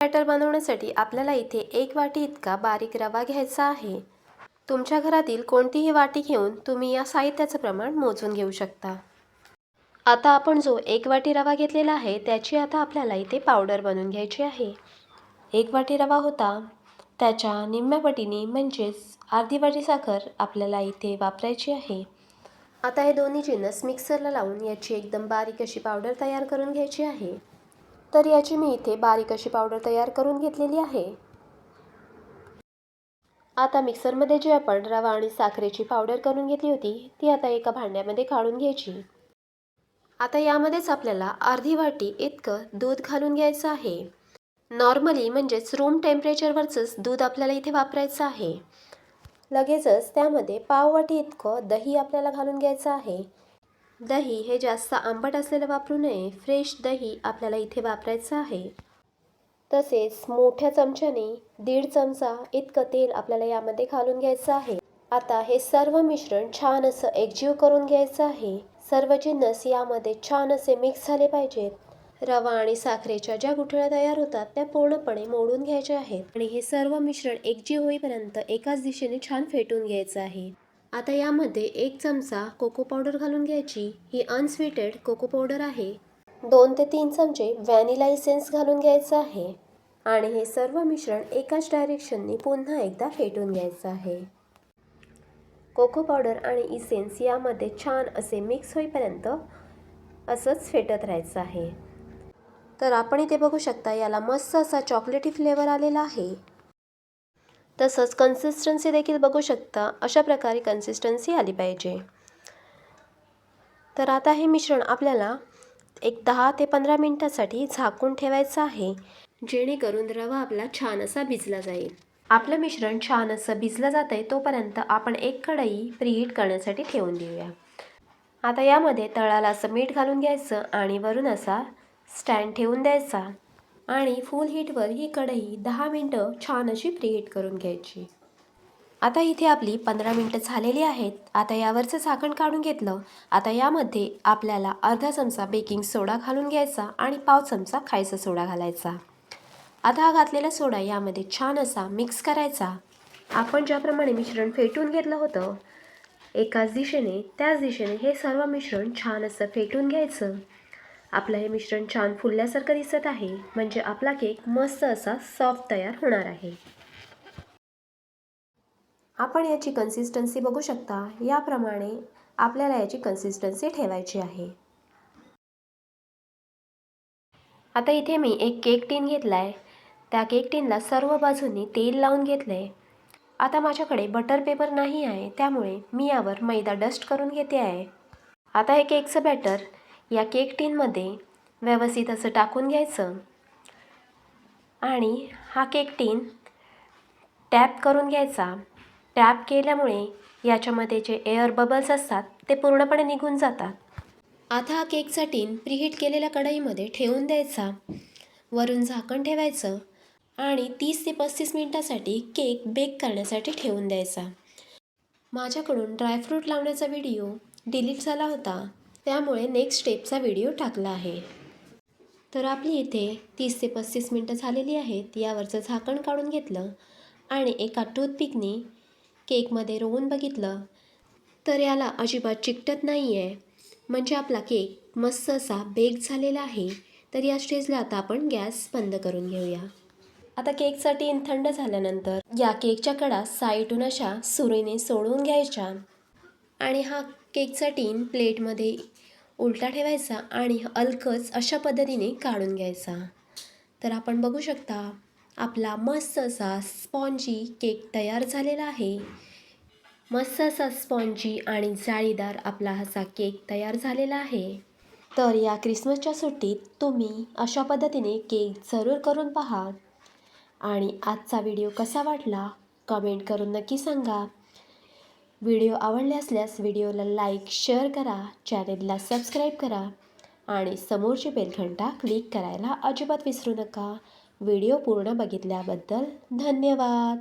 Batter बनवण्यासाठी आपल्याला इथे एक वाटी इतका बारीक रवा घ्यायचा आहे. तुमच्या घरातील कोणतीही वाटी घेऊन तुम्ही या साहित्याचं प्रमाण मोजून घेऊ शकता. आता आपण जो एक वाटी रवा घेतलेला आहे त्याची आता आपल्याला इथे पावडर बनवून घ्यायची आहे. एक वाटी रवा होता. त्याच्या निम्म्या पटीने म्हणजेच अर्धी वाटी साखर आपल्याला इथे वापरायची आहे. आता हे दोन्ही जिन्नस मिक्सरला लावून याची एकदम बारीक अशी पावडर तयार करून घ्यायची आहे. तर याची मी इथे बारीक अशी पावडर तयार करून घेतलेली आहे. आता मिक्सरमध्ये जी आपण रवा आणि साखरेची पावडर करून घेतली होती ती आता एका भांड्यामध्ये काढून घ्यायची. आता यामध्येच आपल्याला अर्धी वाटी इतकं दूध घालून घ्यायचं आहे. नॉर्मली म्हणजेच रूम टेम्परेचरवरचंच दूध आपल्याला इथे वापरायचं आहे. लगेचच त्यामध्ये पाववाटी इतकं दही आपल्याला घालून घ्यायचं आहे. दही हे जास्त आंबट असलेलं वापरू नये. फ्रेश दही आपल्याला इथे वापरायचं आहे. तसेच मोठ्या चमच्याने दीड चमचा इतकं तेल आपल्याला यामध्ये घालून घ्यायचं आहे. आता हे सर्व मिश्रण छान असं एकजीव करून घ्यायचं आहे. सर्व जिन्नस यामध्ये छान असे मिक्स झाले पाहिजेत. रवा आणि साखरेच्या ज्या गुठळ्या तयार होतात त्या पूर्णपणे मोडून घ्यायच्या आहेत. आणि हे सर्व मिश्रण एकजीव होईपर्यंत एकाच दिशेने छान फेटून घ्यायचं आहे. आता यामध्ये एक चमचा कोको पावडर घालून घ्यायची. ही अनस्वीटेड कोको पावडर आहे. दोन ते तीन चमचे व्हॅनिला इसेन्स घालून घ्यायचं आहे. आणि हे सर्व मिश्रण एकाच डायरेक्शनने पुन्हा एकदा फेटून घ्यायचं आहे. कोको पावडर आणि इसेन्स यामध्ये छान असे मिक्स होईपर्यंत असंच फेटत राहायचं आहे. तर आपण इथे बघू शकता याला मस्त असा चॉकलेटी फ्लेवर आलेला आहे. तसंच कन्सिस्टन्सी देखील बघू शकता. अशा प्रकारे कन्सिस्टन्सी आली पाहिजे. तर आता हे मिश्रण आपल्याला एक दहा ते पंधरा मिनटासाठी झाकून ठेवायचं आहे. जेणेकरून रवा आपला छान असा भिजला जाईल. आपलं मिश्रण छान असं भिजलं जातं आहे तोपर्यंत आपण एक कढई प्रीहीट करण्यासाठी ठेवून देऊया. आता यामध्ये तळाला असं मीठ घालून घ्यायचं आणि वरून असा स्टँड ठेवून द्यायचा. आणि फुल हीटवर ही कढई दहा मिनटं छान अशी प्रीहीट करून घ्यायची. आता इथे आपली पंधरा मिनटं झालेली आहेत. आता यावरचं झाकण काढून घेतलं. आता यामध्ये आपल्याला अर्धा चमचा बेकिंग सोडा घालून घ्यायचा आणि पाव चमचा खायचा सोडा घालायचा. आता हा घातलेला सोडा यामध्ये छान असा मिक्स करायचा. आपण ज्याप्रमाणे मिश्रण फेटून घेतलं होतं एकाच दिशेने त्याच दिशेने हे सर्व मिश्रण छान असं फेटून घ्यायचं. आपलं हे मिश्रण छान फुलल्यासारखं दिसत आहे. म्हणजे आपला केक मस्त असा सॉफ्ट तयार होणार आहे. आपण याची कन्सिस्टन्सी बघू शकता. याप्रमाणे आपल्याला याची कन्सिस्टन्सी ठेवायची आहे. आता इथे मी एक केक टीन घेतला आहे त्या केक टीनला सर्व बाजूंनी तेल लावून घेतलं आहे आता माझ्याकडे बटर पेपर नाही आहे. त्यामुळे मी यावर मैदा डस्ट करून घेते आहे. आता हे केकचं बॅटर या केक टीनमध्ये व्यवस्थित असं टाकून घ्यायचं. आणि हा केक टीन टॅप करून घ्यायचा. टॅप केल्यामुळे याच्यामध्ये जे एअर बबल्स असतात ते पूर्णपणे निघून जातात. आता हा केकचा टीन प्रीहीट केलेल्या कढईमध्ये ठेवून द्यायचा. वरून झाकण ठेवायचं आणि तीस ते पस्तीस मिनटासाठी केक बेक करण्यासाठी ठेवून द्यायचा. माझ्याकडून ड्रायफ्रूट लावण्याचा व्हिडिओ डिलीट झाला होता. त्यामुळे नेक्स्ट स्टेपचा व्हिडिओ टाकला आहे. तर आपली इथे तीस ते पस्तीस मिनटं झालेली आहेत. यावरचं झाकण काढून घेतलं आणि एका टूथपिकने केकमध्ये रोवून बघितलं. तर याला अजिबात चिकटत नाही आहे म्हणजे आपला केक मस्त असा बेक झालेला आहे. तर या स्टेजला आता आपण गॅस बंद करून घेऊया. आता केकसाठी थंड झाल्यानंतर या केकच्या कडा साईटून अशा सुरीने सोडून घ्यायच्या. आणि हा केकचा टीन प्लेटमध्ये उलटा ठेवायचा आणि अलकच अशा पद्धतीने काढून घ्यायचा. तर आपण बघू शकता आपला मस्त असा स्पॉन्जी केक तयार झालेला आहे. मस्त असा स्पॉन्जी आणि जाळीदार आपला असा केक तयार झालेला आहे. तर या क्रिसमसच्या सुट्टीत तुम्ही अशा पद्धतीने केक जरूर करून पहा. आणि आजचा व्हिडिओ कसा वाटला कमेंट करून नक्की सांगा. व्हिडिओ आवडले असल्यास व्हिडिओला लाईक शेअर करा चॅनेलला सबस्क्राईब करा आणि समोरची बेलघंटा क्लिक करायला अजिबात विसरू नका. व्हिडिओ पूर्ण बघितल्याबद्दल धन्यवाद.